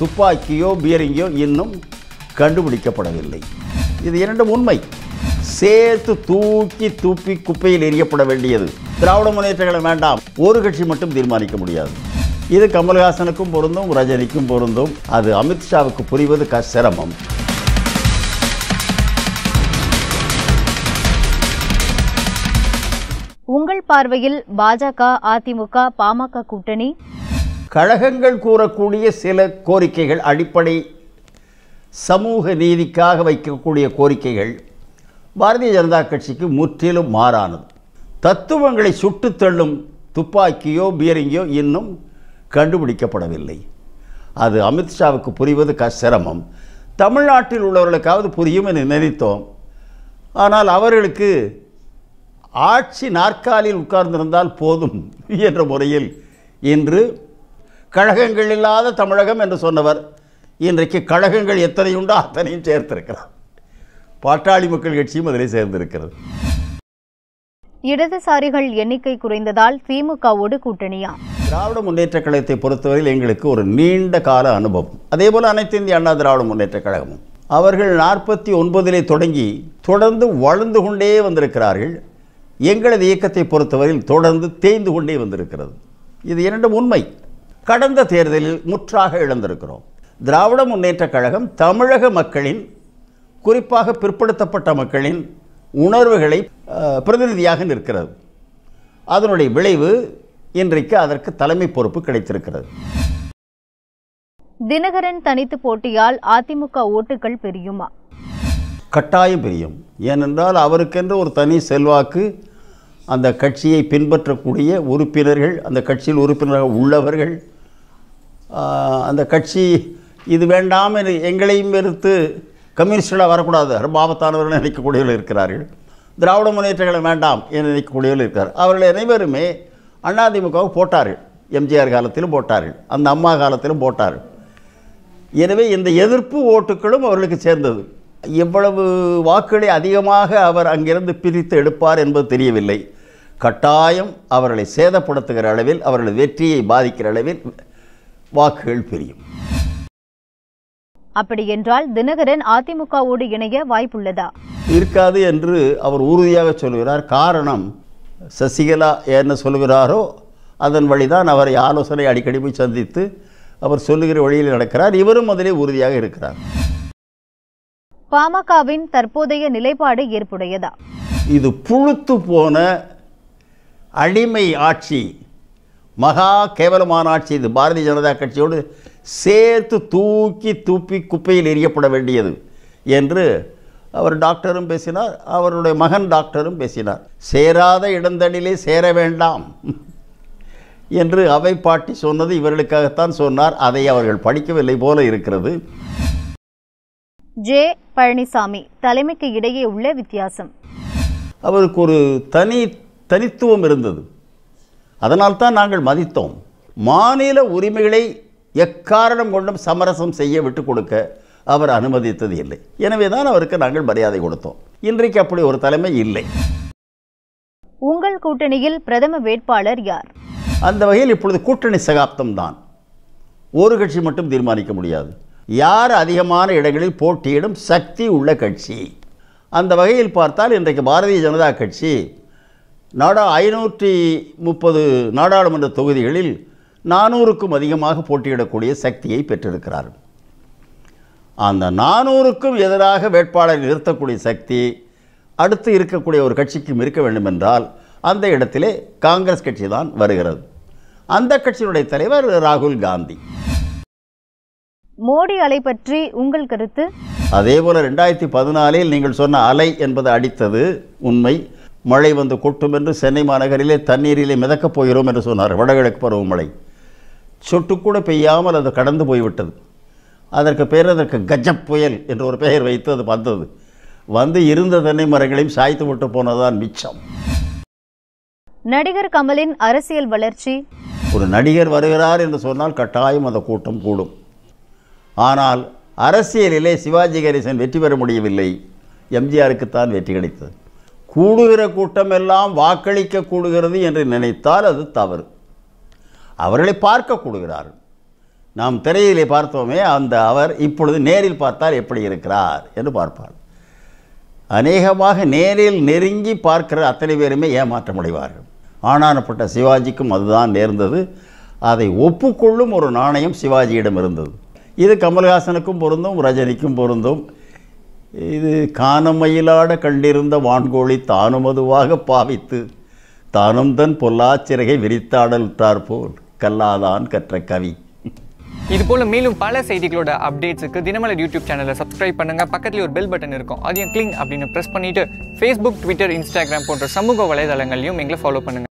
துப்பாக்கியோ பீரிங்கோ இன்னும் கண்டுபிடிக்கப்படவில்லை. இது இரண்டும் உண்மை. சேர்த்து தூக்கி தூப்பி குப்பையில் எரியப்பட வேண்டியது. திராவிட முன்னேற்றங்களை வேண்டாம். ஒரு கட்சி மட்டும் தீர்மானிக்க முடியாது. இது கமல்ஹாசனுக்கும் பொருந்தும் ரஜினிக்கும் பொருந்தும். அது அமித்ஷாவுக்கு புரிவது க சிரமம். உங்கள் பார்வையில் பாஜக அதிமுக பாமக கூட்டணி? கழகங்கள் கூறக்கூடிய சில கோரிக்கைகள் அடிப்படை சமூக நீதிக்காக வைக்கக்கூடிய கோரிக்கைகள் பாரதிய ஜனதா கட்சிக்கு முற்றிலும் மாறானது. தத்துவங்களை சுட்டுத் தள்ளும் துப்பாக்கியோ பீரங்கியோ இன்னும் கண்டுபிடிக்கப்படவில்லை. அது அமித்ஷாவுக்கு புரிவது க சிரமம். தமிழ்நாட்டில் உள்ளவர்களுக்காவது புரியும் என்று நினைத்தோம். ஆனால் அவர்களுக்கு ஆட்சி நாற்காலியில் உட்கார்ந்திருந்தால் போதும் என்ற முறையில் இன்று கழகங்கள் இல்லாத தமிழகம் என்று சொன்னவர். இன்றைக்கு கழகங்கள் எத்தனை உண்டோ அத்தனையும் சேர்த்திருக்கிறார். பாட்டாளி மக்கள் கட்சியும் அதிலே சேர்ந்திருக்கிறது. இடதுசாரிகள் எண்ணிக்கை குறைந்ததால் திமுகவோடு கூட்டணியா? திராவிட முன்னேற்றக் கழகத்தை பொறுத்தவரையில் எங்களுக்கு ஒரு நீண்ட கால அனுபவம். அதே போல் அனைத்து இந்திய அண்ணா திராவிட முன்னேற்றக் கழகமும். அவர்கள் நாற்பத்தி ஒன்பதிலே தொடங்கி தொடர்ந்து வளர்ந்து கொண்டே வந்திருக்கிறார்கள். எங்களது இயக்கத்தை பொறுத்தவரையில் தொடர்ந்து தேய்ந்து கொண்டே வந்திருக்கிறது. இது இரண்டும் உண்மை. கடந்த தேர்தலில் முற்றாக இழந்திருக்கிறோம். திராவிட முன்னேற்றக் கழகம் தமிழக மக்களின் குறிப்பாக பிற்படுத்தப்பட்ட மக்களின் உணர்வுகளை பிரதிநிதியாக நிற்கிறது. அதனுடைய விளைவு இன்றைக்கு அதற்கு தலைமை பொறுப்பு கிடைத்திருக்கிறது. தினகரன் தனித்து போட்டியால் அதிமுக ஓட்டுகள் பெரியுமா? கட்டாயம் பிரியும். ஏனென்றால் அவருக்கென்று ஒரு தனி செல்வாக்கு அந்த கட்சியை பின்பற்றக்கூடிய உறுப்பினர்கள் அந்த கட்சியில் உறுப்பினராக உள்ளவர்கள் அந்த கட்சி இது வேண்டாம் எங்களையும் வெறுத்து கம்யூனிஸ்டுகளாக வரக்கூடாது. ரொம்ப ஆபத்தானவர்கள் நினைக்கக்கூடியவர்கள் இருக்கிறார்கள். திராவிட முன்னேற்றங்களை வேண்டாம் என்று நினைக்கக்கூடியவர்கள் இருக்கிறார். அவர்கள் அனைவருமே அதிமுகவை போட்டார்கள். எம்ஜிஆர் காலத்திலும் போட்டார்கள். அந்த அம்மா காலத்திலும் போட்டார்கள். எனவே இந்த எதிர்ப்பு ஓட்டுகளும் அவர்களுக்கு சேர்ந்தது. எவ்வளவு வாக்குகளை அதிகமாக அவர் அங்கிருந்து பிரித்து எடுப்பார் என்பது தெரியவில்லை. கட்டாயம் அவர்களை சேதப்படுத்துகிற அளவில் அவர்களது வெற்றியை பாதிக்கிற அளவில் வாக்குகள் பிரியும். அப்படியென்றால் தினகரன் அதிமுகவோடு இணைய வாய்ப்புள்ளதா? இருக்காது என்று அவர் உறுதியாக சொல்கிறார். காரணம் சசிகலா என்ன சொல்கிறாரோ அதன் வழிதான் அவரை ஆலோசனை அடிக்கடி போய் சந்தித்து அவர் சொல்லுகிற வழியில் நடக்கிறார். இவரும் அதிலே உறுதியாக இருக்கிறார். பாமகவின் தற்போதைய நிலைப்பாடு ஏற்புடையதா? இது புழுத்து போன அடிமை ஆட்சி மகா கேவலமான ஆட்சி இது. பாரதிய ஜனதா கட்சியோடு சேர்த்து தூக்கி தூப்பி குப்பையில் எறியப்பட வேண்டியது என்று அவர் டாக்டரும் பேசினார். அவருடைய மகன் டாக்டரும் பேசினார். சேராத இடந்தடிலே சேர வேண்டாம் என்று அவை பாட்டி சொன்னது. இவர்களுக்காகத்தான் சொன்னார். அதை அவர்கள் படிக்கவில்லை போல இருக்கிறது. ஜே. பழனிசாமி தலைமைக்கு இடையே உள்ள வித்தியாசம். அவருக்கு ஒரு தனி தனித்துவம் இருந்தது. அதனால்தான் நாங்கள் மதித்தோம். மாநில உரிமைகளை எக்காரணம் கொண்டும் சமரசம் செய்ய விட்டு கொடுக்க அவர் அனுமதித்தது இல்லை. எனவே தான் அவருக்கு நாங்கள் மரியாதை கொடுத்தோம். இன்றைக்கு அப்படி ஒரு தலைமை இல்லை. உங்கள் கூட்டணியில் பிரதம வேட்பாளர் யார்? அந்த வகையில் இப்பொழுது கூட்டணி சகாப்தம் தான். ஒரு கட்சி மட்டும் தீர்மானிக்க முடியாது. யார் அதிகமான இடங்களில் போட்டியிடும் சக்தி உள்ள கட்சி? அந்த வகையில் பார்த்தால் இன்றைக்கு பாரதிய ஜனதா கட்சி நாடா ஐநூற்றி முப்பது நாடாளுமன்ற தொகுதிகளில் நானூறுக்கும் அதிகமாக போட்டியிடக்கூடிய சக்தியை பெற்றிருக்கிறார்கள். அந்த நானூறுக்கும் எதிராக வேட்பாளரை நிறுத்தக்கூடிய சக்தி அடுத்து இருக்கக்கூடிய ஒரு கட்சிக்கும் இருக்க வேண்டும் என்றால் அந்த இடத்திலே காங்கிரஸ் கட்சி தான் வருகிறது. அந்த கட்சியினுடைய தலைவர் ராகுல் காந்தி. மோடி அலை பற்றி உங்கள் கருத்து? அதே போல் ரெண்டாயிரத்தி பதினாலில் நீங்கள் சொன்ன அலை என்பது அடித்தது உண்மை. மழை வந்து கொட்டும் என்று சென்னை மாநகரிலே தண்ணீரிலே மிதக்கப் போகிறோம் என்று சொன்னார். வடகிழக்கு பருவமழை சொட்டு கூட பெய்யாமல் அது கடந்து போய்விட்டது. அதற்கு பேர் அதற்கு கஜப் புயல் என்று ஒரு பெயர் வைத்து அது வந்தது. வந்து இருந்த தென்னை மரங்களையும் சாய்த்து விட்டு போனதுதான் மிச்சம். நடிகர் கமலின் அரசியல் வளர்ச்சி. ஒரு நடிகர் வருகிறார் என்று சொன்னால் கட்டாயம் அந்த கூட்டம் கூடும். ஆனால் அரசியலிலே சிவாஜி கணேசன் வெற்றி பெற முடியவில்லை. எம்ஜிஆருக்குத்தான் வெற்றி கிடைத்தது. கூடுகிற கூட்டம் எல்லாம் வாக்களிக்க கூடுகிறது என்று நினைத்தால் அது தவறு. அவர்களை பார்க்க கூடுகிறார்கள். நாம் திரையிலே பார்த்தோமே அந்த அவர் இப்பொழுது நேரில் பார்த்தால் எப்படி இருக்கிறார் என்று பார்ப்பார். அநேகமாக நேரில் நெருங்கி பார்க்கிற அத்தனை பேருமே ஏமாற்றமடைவார்கள். ஆனானப்பட்ட சிவாஜிக்கும் அதுதான் நேர்ந்தது. அதை ஒப்புக்கொள்ளும் ஒரு நாணயம் சிவாஜியிடம் இருந்தது. இது கமல்ஹாசனுக்கும் பொருந்தும் ரஜினிக்கும் பொருந்தும். இது காணமயிலாட கண்டிருந்த வான்கோழி தானுமதுவாக பாவித்து தானும் தன் பொல்லாச்சிறகை விரித்தாடல் போல் கல்லாதான் கற்ற கவி. இது போல மேலும் பல செய்திகளோட அப்டேட்ஸுக்கு தினமலர் யூடியூப் சேனலை சப்ஸ்கிரைப் பண்ணுங்க. பக்கத்துல ஒரு பெல் பட்டன் இருக்கும். அதையும் கிளிங் அப்படின்னு ப்ரெஸ் பண்ணிட்டு ஃபேஸ்புக் ட்விட்டர் இன்ஸ்டாகிராம் போன்ற சமூக வலைதளங்களையும் எங்களை ஃபாலோ பண்ணுங்க.